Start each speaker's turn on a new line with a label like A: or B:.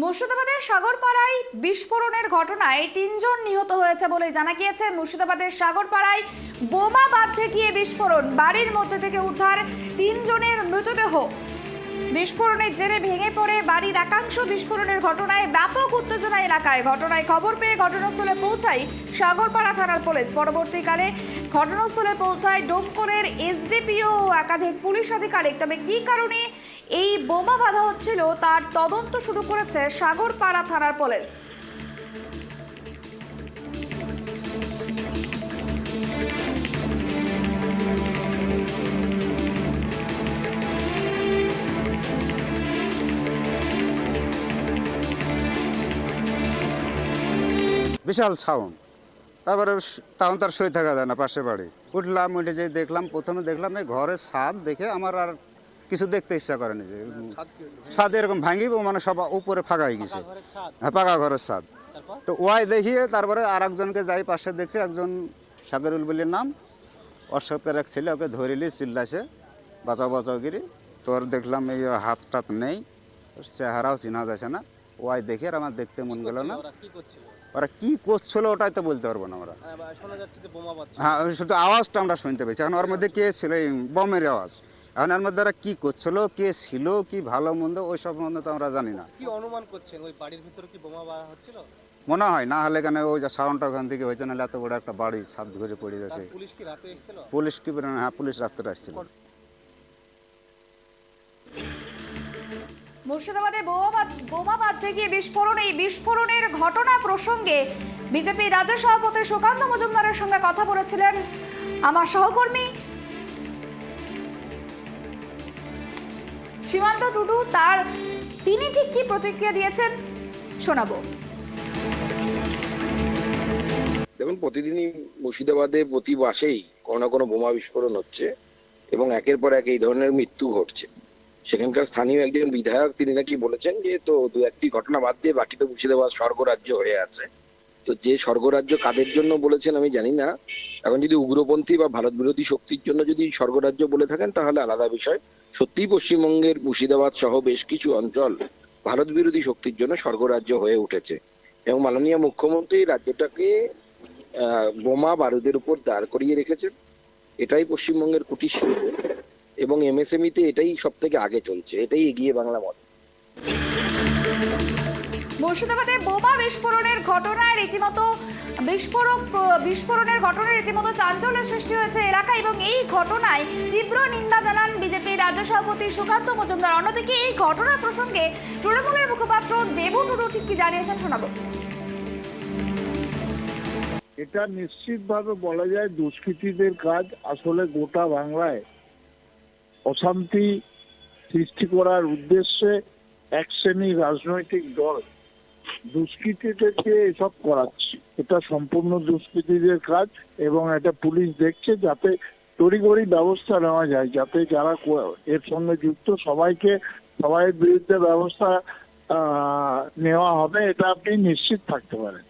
A: মুর্শিদাবাদের সাগরপাড়ায় বিস্ফোরণের ঘটনায় তিনজন নিহত হয়েছে বলে জানা গিয়েছে। মুর্শিদাবাদের সাগরপাড়ায় বোমা বাঁধতে গিয়ে বিস্ফোরণ। বাড়ির মধ্যে থেকে উদ্ধার তিনজনের মৃতদেহ। বিস্ফোরণের জেরে ভেঙে পড়ে বাড়ির একাংশ বিস্ফোরণের ঘটনায় ব্যাপক উত্তেজনা এলাকায়। ঘটনায় খবর পেয়ে ঘটনাস্থলে পৌঁছায় সাগরপাড়া থানার পুলিশ। পরবর্তীকালে ঘটনাস্থলে পৌঁছায় ডোমকোরের এসডিপিও ও একাধিক পুলিশ আধিকারিক। তবে কী কারণে এই বোমা বাধা হচ্ছিল তার তদন্ত শুরু করেছে সাগরপাড়া থানার পুলিশ।
B: বিশাল সাউন্ড তারপরে তখন তার শুয়ে থাকা যায় না পাশে বাড়ি। উঠলাম উঠে যে দেখলাম প্রথমে দেখলাম এই ঘরের ছাদ দেখে আমার আর কিছু দেখতে ইচ্ছা করেনি যে ছাদ এরকম ভাঙিব মানে সব উপরে ফাঁকা হয়ে গেছে। হ্যাঁ পাকা ঘরের ছাদ। তো ওয়াই দেখিয়ে তারপরে আর একজনকে যাই পাশে দেখছি একজন সাগরুল বলির নাম। ওর সাথে এক ছেলে ওকে ধরিলি চিল্লাছে বাঁচাও বাঁচাও গিরি। তোর দেখলাম এই হাত টাত নেই চেহারাও চিনা যাচ্ছে না। ওয়াই দেখে আর আমার দেখতে মন গেল না।
C: ওরা কি করছিল
B: ওটাই তো বলতে পারব না আমরা
C: হ্যাঁ,
B: হ্যাঁ শুধু আওয়াজটা আমরা শুনতে পেয়েছি। এখন ওর মধ্যে কে ছিল? এই বমের আওয়াজ। এখন এর মধ্যে ওরা কি করছিল? কে ছিল? কি ভালো মন্দ? ওই সব মন্দ তো আমরা জানি না।
C: কি অনুমান করছেন? ওই বাড়ির ভিতরে কি বোমা বাড়া হচ্ছিল?
B: মনে হয় না হলে কেন ওই যে সাউন্ডটা ওখান থেকে হয়েছে নাহলে এত বড় একটা বাড়ি সাপ ঘুরে পড়ে গেছে।
C: পুলিশ কি রাতে এসেছিল?
B: পুলিশ কি হ্যাঁ পুলিশ রাস্তাটা আসছিল।
A: মুর্শিদাবাদে বোমাবাদ বাঁধতে বিস্ফোরণ, এই বিস্ফোরণের ঘটনা প্রসঙ্গে বিজেপি রাজ্য সভাপতি সুকান্ত মজুমদারের সঙ্গে কথা বলেছিলেন আমার সহকর্মী। সীমান্ত টুডু, তার তিনি ঠিক কি প্রতিক্রিয়া দিয়েছেন শোনাবো।
D: দেখুন, প্রতিদিনই মুর্শিদাবাদে প্রতি মাসেই কোনো না কোনো বোমা বিস্ফোরণ হচ্ছে এবং একের পর এক এই ধরনের মৃত্যু ঘটছে। সেখানকার স্থানীয় একজন বিধায়ক তিনি নাকি বলেছেন যে, তো দু একটি ঘটনা বাদ দিয়ে বাকি তো মুর্শিদাবাদ স্বর্গরাজ্য হয়ে আছে। তো যে স্বর্গরাজ্য কাদের জন্য বলেছেন আমি জানি না। এখন যদি উগ্রপন্থী বা ভারত বিরোধী শক্তির জন্য যদি স্বর্গরাজ্য বলে থাকেন, তাহলে আলাদা বিষয়। সত্যিই পশ্চিমবঙ্গের মুর্শিদাবাদ সহ বেশ কিছু অঞ্চল ভারত বিরোধী শক্তির জন্য স্বর্গরাজ্য হয়ে উঠেছে। এবং মাননীয় মুখ্যমন্ত্রী রাজ্যটাকে বোমা বারুদের উপর দাঁড় করিয়ে রেখেছেন। এটাই পশ্চিমবঙ্গের কুটির শিল্প। এবং এমএসএমইতে এটাই সব থেকে আগে চলছে এটাই এগিয়ে বাংলা মত।
A: মুর্শিদাবাদে বোমা বিস্ফোরণের ঘটনায় রীতিমতো বিস্ফোরক বিস্ফোরণের ঘটনায় রীতিমতো চাঞ্চল্যের সৃষ্টি হয়েছে এলাকা এবং এই ঘটনায় তীব্র নিন্দা জানান বিজেপি রাজ্য সভাপতি সুকান্ত মজুমদার। অন্যদিকে এই ঘটনার প্রসঙ্গে তৃণমূলের মুখপাত্র দেবু টুডু ঠিক কি জানিয়েছেন শোনাবো।
E: এটা নিশ্চিতভাবে বলা যায় দুষ্কৃতীদের কাজ আসলে গোটা বাংলায়। অশান্তি সৃষ্টি করার উদ্দেশ্যে এক শ্রেণির রাজনৈতিক দল দুষ্কৃতীদেরকে এসব করাচ্ছে। এটা সম্পূর্ণ দুষ্কৃতীদের কাজ এবং এটা পুলিশ দেখছে যাতে তড়িঘড়ি ব্যবস্থা নেওয়া যায়, যাতে যারা এর সঙ্গে যুক্ত সবাইকে সবাই বিরুদ্ধে ব্যবস্থা নেওয়া হবে, এটা আপনি নিশ্চিত থাকতে পারেন।